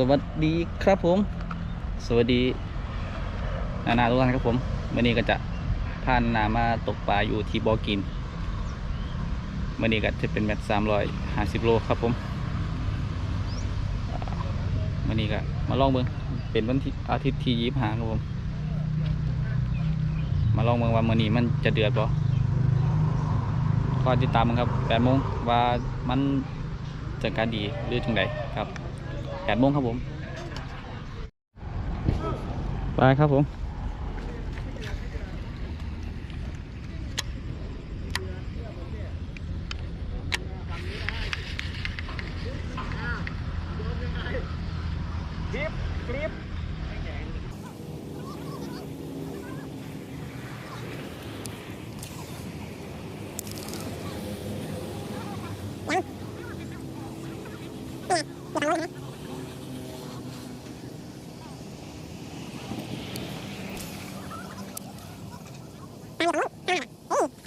สวัสดีครับผม สวัสดี นานาทุกท่านครับผมวันนี้ก็จะพานานามาตกปลาอยู่ที่บอกินวันนี้ก็จะเป็นแมตสามร้อยห้าสิบโลครับผมวันนี้ก็มาลองเบิ่งเป็นวันที่อาทิตย์ที่ยี่สิบห้าครับผม มาลองเบิ่งว่ามื้อนี้มันจะเดือดบ่ก็ติดตามมันครับแปดโมงว่ามันจะการดีหรือถึงใดครับ แปดโมงครับผม ไปครับผม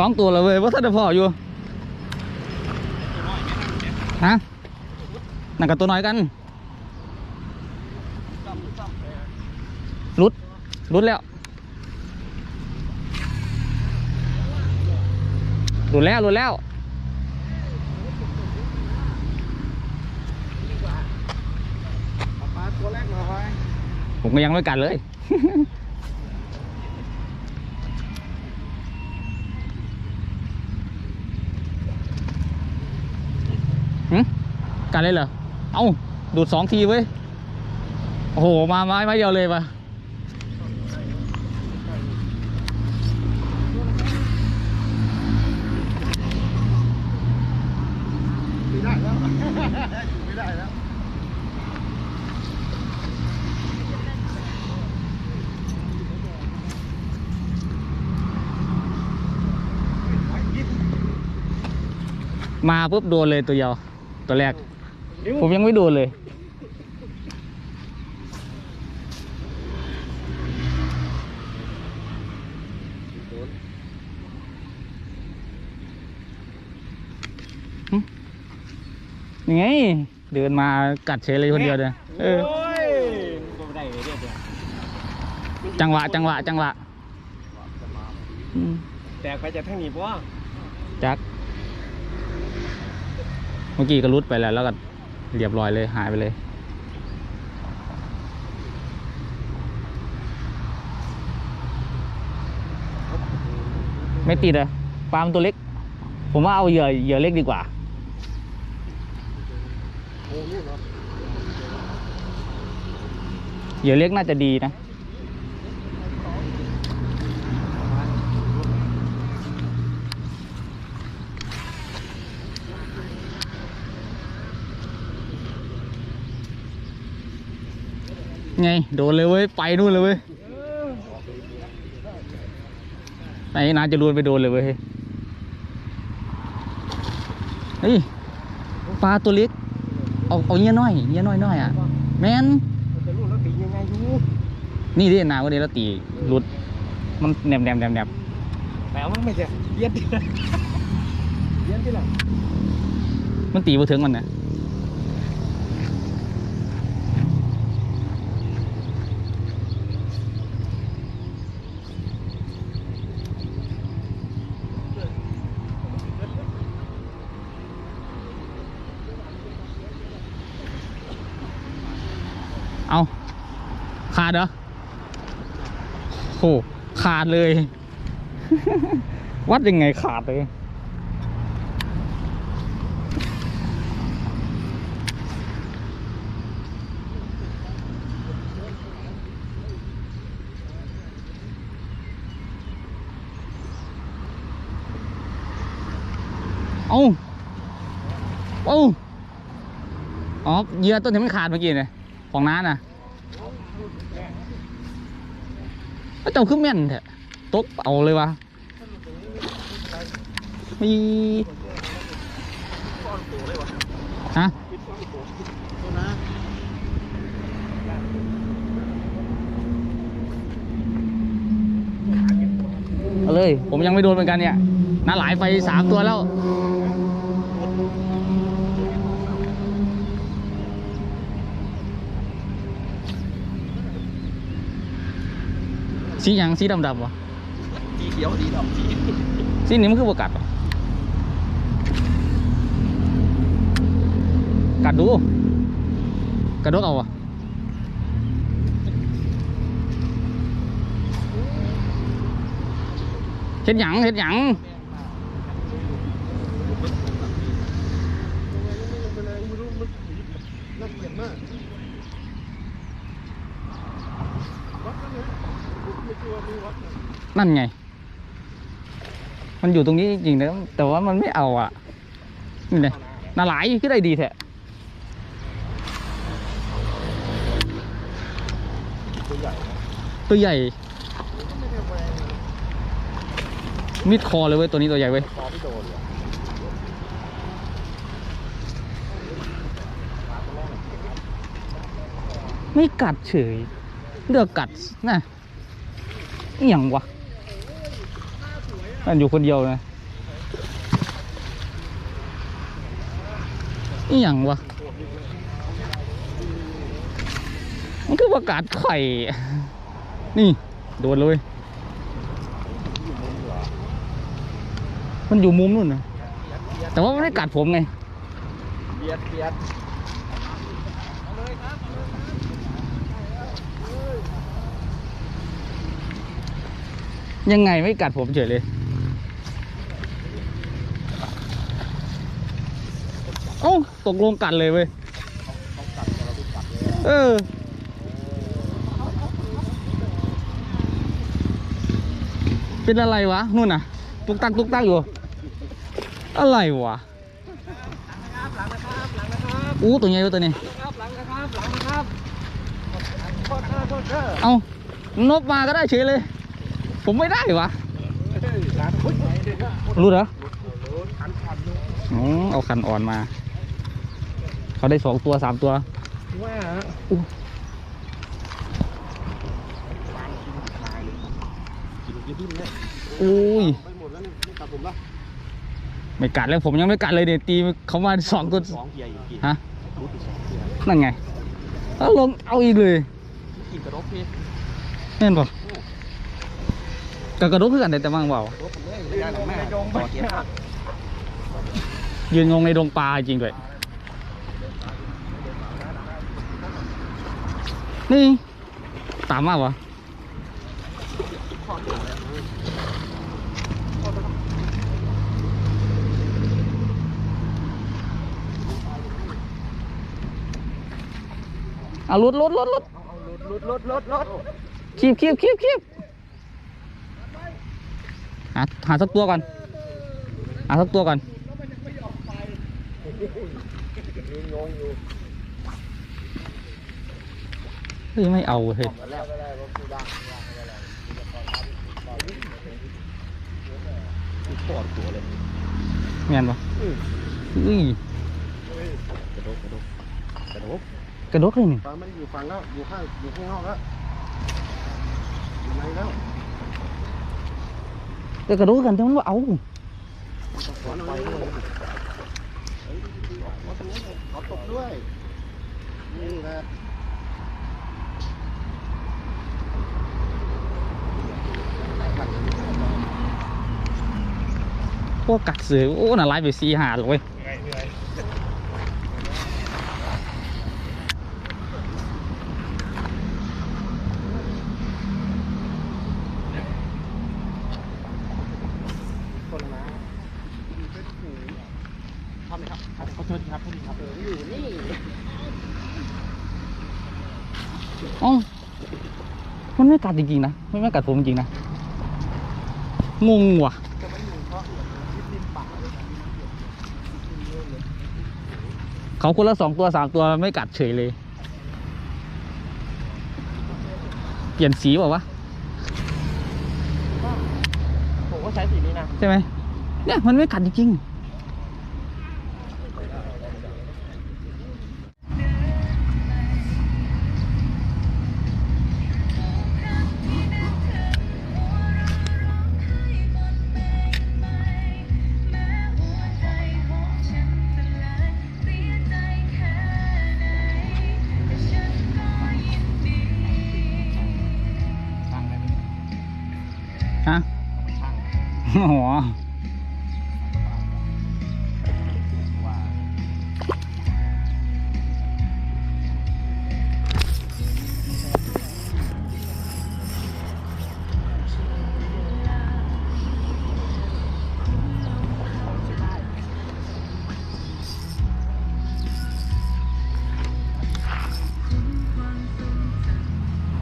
สองตัวเลยเว้ยว่าถ้าจะพออยู่ฮะนั่นกับตัวน้อยกันรุดรุดแล้วรุดแล้วรุดแล้วผมก็ยังไม่กัดเลย กัดเลยเหรอ เอ้า ดูดสองทีเว้ย โอ้โห มาไม้ไม้เดียวเลยปะไม่ได้แล้วไม่ได้แล้วมาปุ๊บโดนเลยตัวเดียวตัวแรก ผมยังไม่โดนเลย ยังไง เดินมากัดเฉยเลยคนเดียวเลยเออโอ้ยมันก็ได้เรื่อยจังหวะ จังหวะ จังหวะอืมๆแตกไปจากทางนี้เพราะว่าจัก เมื่อกี้ก็รุดไปแล้วแล้วก็ เรียบร้อยเลยหายไปเลยไม่ติดอะปลามตัวเล็ก ผมว่าเอาเหยื่อเหยื่อเล็กดีกว่าเหยื่อเล็กน่าจะดีนะ ไง โดนเลยเว้ย ไปนู่นเลยเว้ยไหนนาจะรวนไปโดนเลยเว้ยเฮ้ยปลาตัวเล็ก เอาเอาเงี้ยน้อยเงี้ยน้อยน้อยๆอะ แมนมันจะรู้แล้วตียังไงอยู่นี่ดินาวันนี้เราตีรุด มันแหนบแหนบแหนบแหนบแต่มันไม่ใช่เย็นที่ละเย็นที่ละมันตีมาถึงมันนะ ดเหรอโหขาดเลย วัดยังไงขาดเลย เอาเอาอ๋อเหยื่อต้นที่มันขาดเมื่อกี้เนี่ยของน้าน่ะ แล้วเจ้าขึ้นแม่นแท้ตกเอาเลยวะมีฮะเอาเลย ผมยังไม่โดนเหมือนกันเนี่ยน้าหลายไฟสามตัวแล้ว สีหยังสีดำดำๆวะสีเขียวสีดำสีสีนี้มันคือบ่กัดวะกัดดูกัดดูเอาวะเห็ดหยังเห็ดหยัง นั่นไง มันอยู่ตรงนี้จริงๆนะแต่ว่ามันไม่เอาอะ นี่ไงน่าหลายก็ได้ดีแท้ตัวใหญ่ ตัวใหญ่ มิดคอเลยเว้ย ตัวนี้ตัวใหญ่เว้ยไม่กัดเฉยเลือกกัดนะอหย่างวะ มันอยู่คนเดียวนะอหย่างวะ มันคือว่ากัดไข่ นี่ โดนเลย มันอยู่มุมนู่นนะแต่ว่ามันไม่กัดผมไงเบียดเบียดยังไงไม่กัดผมเฉยเลย เอ้าตกลงกัดเลยเว้ยเขากัดเราไปกัดเลยเออเป็นอะไรวะนู่นน่ะ ตุกตักตุกตักอยู่ อะไรวะหลังนะครับหลังนะครับอู้ตัวใหญ่เว้ยตัวนี้ครับหลังนะครับหลังนะครับโทษเธอโทษเธอเอานกมาก็ได้เฉยเลย ผมไม่ได้วะหลังพุ่งไปเด้อรู้เหรอรู้ขันขันอยู่อ๋อเอาคันอ่อนมา เขาได้สองตัวสามตัวว่าอู้กินกินดิ้นเนี่ยอุ้ยไปหมดแล้วนี่ไม่กัดผมละไม่กัดเลยผมยังไม่กัดเลยเนี่ยตีเขามาสองตัวสองเกียร์อยู่กี่ฮะรู้ไปสองเกียร์นั่นไงเอาลงเอาอีกเลยกินกระดกพี่แน่นปะกับกระดูกคือกันแต่แต่ว่างเปล่ารถผมเลยไม่ได้หรอกแม่ต่อเกียร์ยืนงงในดงปลาจริงด้วย นี่ ตามมาวะเอารถรถรถรถรถรถรถรถคีบคีบคีบคีบหาหาสักตัวก่อนหาสักตัวก่อนงงอยู่ เฮ้ยไม่เอาเฮ้ยมาแล้วได้รถกูดังปอดตัวเลยเมียนปะอุ้ยกระดกกระดกกระดกกระดกเลยนี่ฟังไม่ได้อยู่ฟังแล้วอยู่ข้างอยู่ข้างนอกแล้วอยู่ในแล้วแต่กระดกกันแต่มันว่าเอาขอหน่อยขอตบด้วยนี่แหละ โอ้กัดเสือโอ้น่าร้ายไปซีหาเลยอ๋อมันไม่กัดจริงๆนะ ไม่ไม่กัดผมจริงนะ งงว่ะ เขาคนละสองตัวสามตัวไม่กัดเฉยเลย เปลี่ยนสีเปล่าวะผมก็ใช้สีนี้นะ ใช่ไหมเนี่ยมันไม่กัดจริงๆ ฮะอ๋อ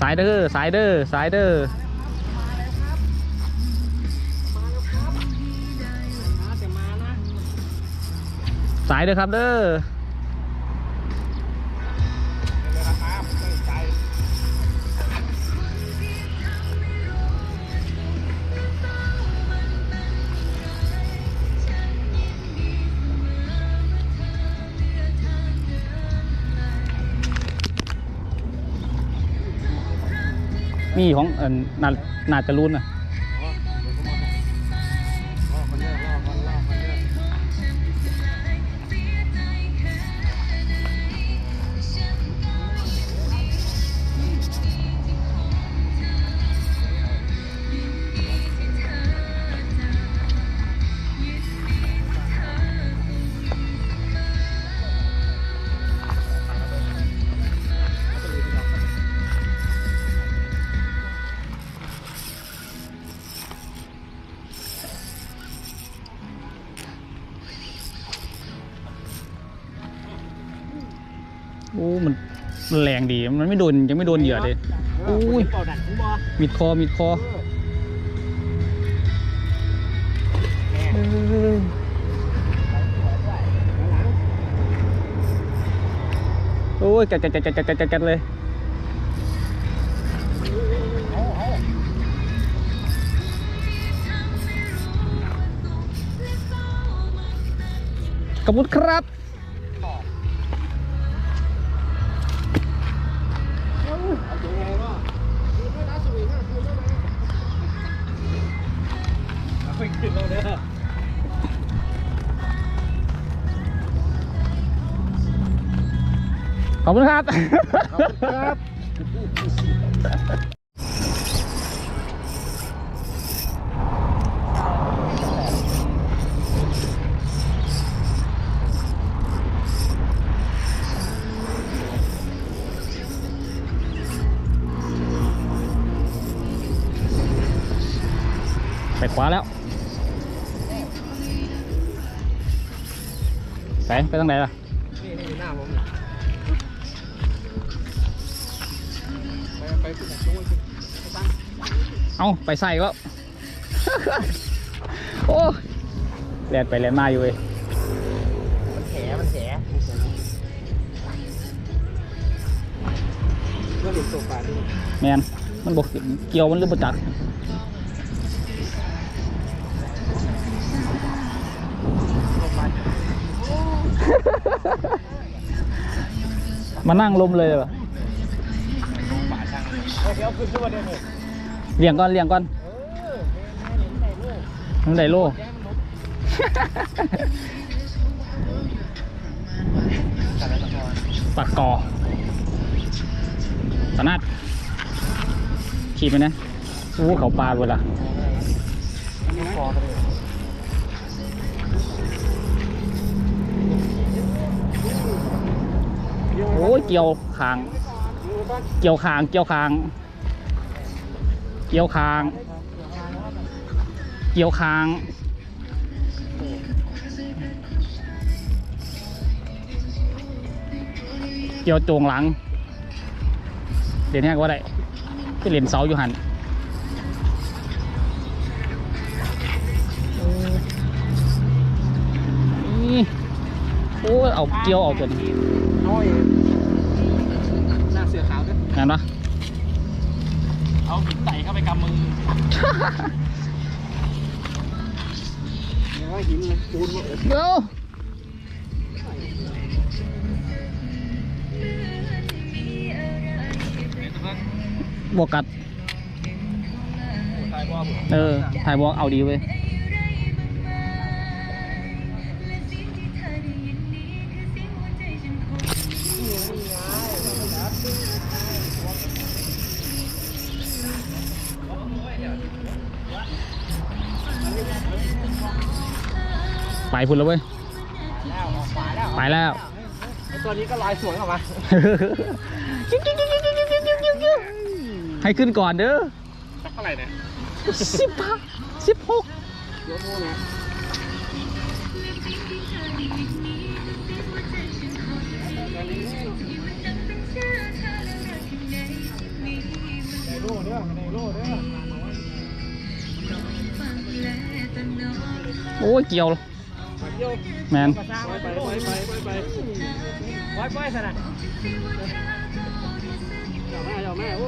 สายเดอร์สายเดอร์สายเดอ สายเด้อครับเด้อมีของน่าจะรุ่นอะ แรงดีมันไม่โดนยังไม่โดนเหยื่อเลยอุ้ยมิดคอมิดคอโอ้ยกัดกัดกัดกัดกัดกัดกัดเลยขอบคุณครับ ขอบคุณครับ ขอบคุณครับ ไปขวาแล้วไปไปทางไหนล่ะ เอาไปใส่ก็โอ้แลนไปแลนมาอยู่เว้ยมันแฉมันแฉเมื่อหลุดตกปลานี่แมนมันบอกเกี่ยวมันหรือบ่จักตกปลามานั่งลมเลยว่ะป่าช่างเดี๋ยวขึ้นขึ้นมาเดี๋ยวนี้ เลี้ยงก่อนเลี้ยงก่อนเออแม่เห็นไหนลูกมันได้โล่ปากกอปากกอสนัดขี่ไปนะอู้เขาปลาเวลาโอ้ยเกี่ยวคาง เกี่ยวคาง เกี่ยวคาง เกี่ยวคาง เกี่ยวคาง เกี่ยวโจงหลังเรียนแห้งว่าได้ไปเรียนเสาอยู่หันนี่โอ้ยเอาเกี่ยวเอาจนน้อยหน้าเสือขาวด้วยงั้นปะ เอาหินใส่เข้าไปกำมือเดี๋ยวว่าหินมันปูนมาเดี๋ยวบวกกัดตายบ่ผมเออ ถ่ายบวกเอาดีเว้ย ไปพุ่นแล้วเว้ย แล้วออกขวาแล้วไปแล้ว ไอ้ตัวนี้ก็ลายสวยออกมาให้ขึ้นก่อนเด้อสักเท่าไหร่เนี่ยสิบห้าสิบหกยกโม่นะในโล่เด้อในโล่เด้อ โอ้ยเกี่ยวมาเที่ยว แมนไปไปปไปไปไปไปสนะป่าแม่โอ้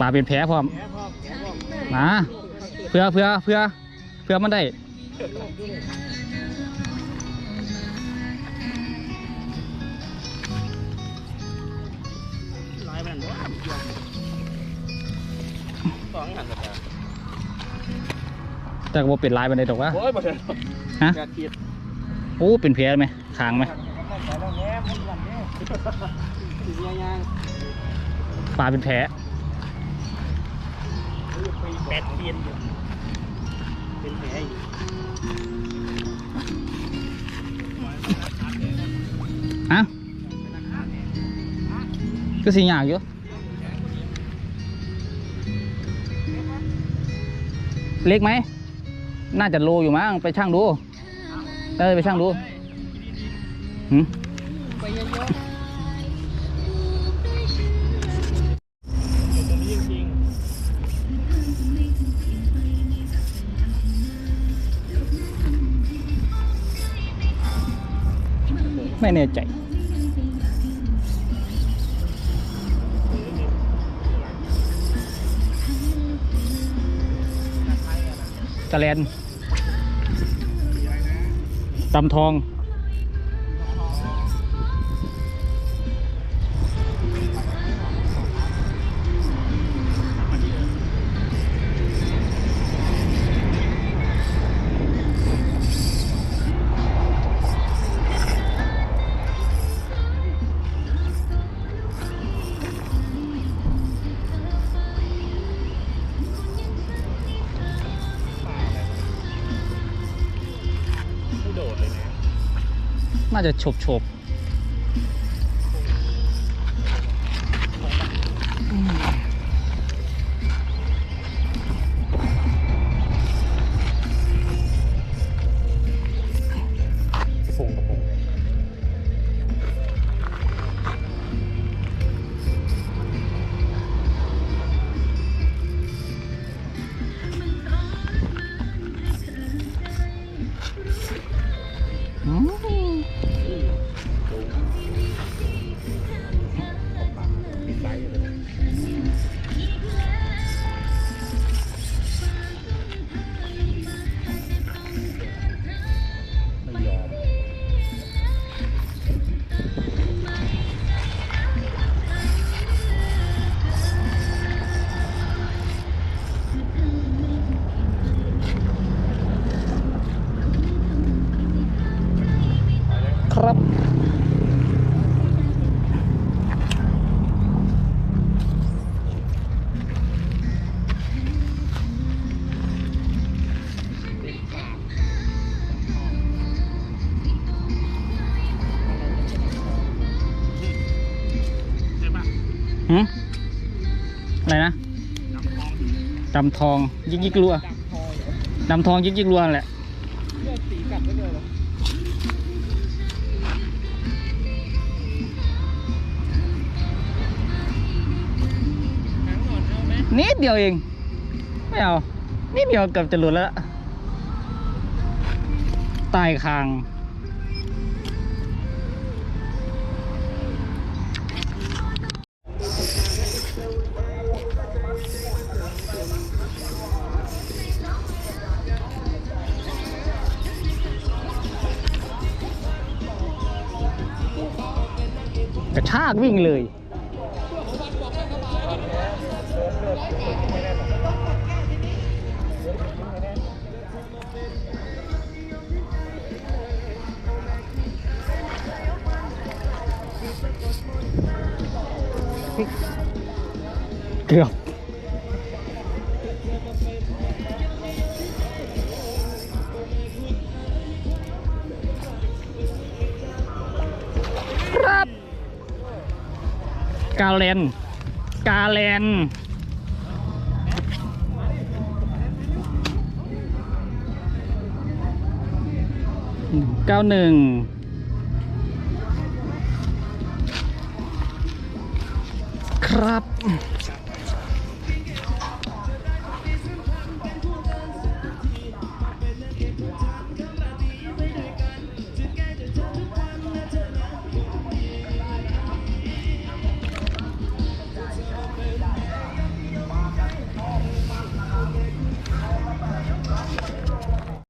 ปลาเป็นแผลพร้อมแผลพ่อแผลพ่อมาเพื่อเพื่อเพื่อเพื่อมันได้สองหันกัน แต่ก็บ่เป็นลายมันได้ดอกวะโอ้ยบ่ได้ฮะ อยากกินโอ้เป็นแผลไหมคางไหมปลาเป็นแผลแปดเปียนอยู่เป็นแผลอยู่ฮะก็สิยากอยู่เล็กไหม น่าจะโลอยู่มั้งไปช่างดูเออไปช่างดูหืมไปเยอะๆตรงนี้จริงไม่แน่ใจกระแลน ตำทอง น่าจะฉบฉบฟ ไรนะดำทองยิกยิกรัวดำทองยิกยิกรัวแหละนิดเดียวเอง ไม่เอานิดเดียวเกือบจะหลุดแล้วตายคางากวิ่งเลย กาเลนกาเลนเก้าหนึ่งครับ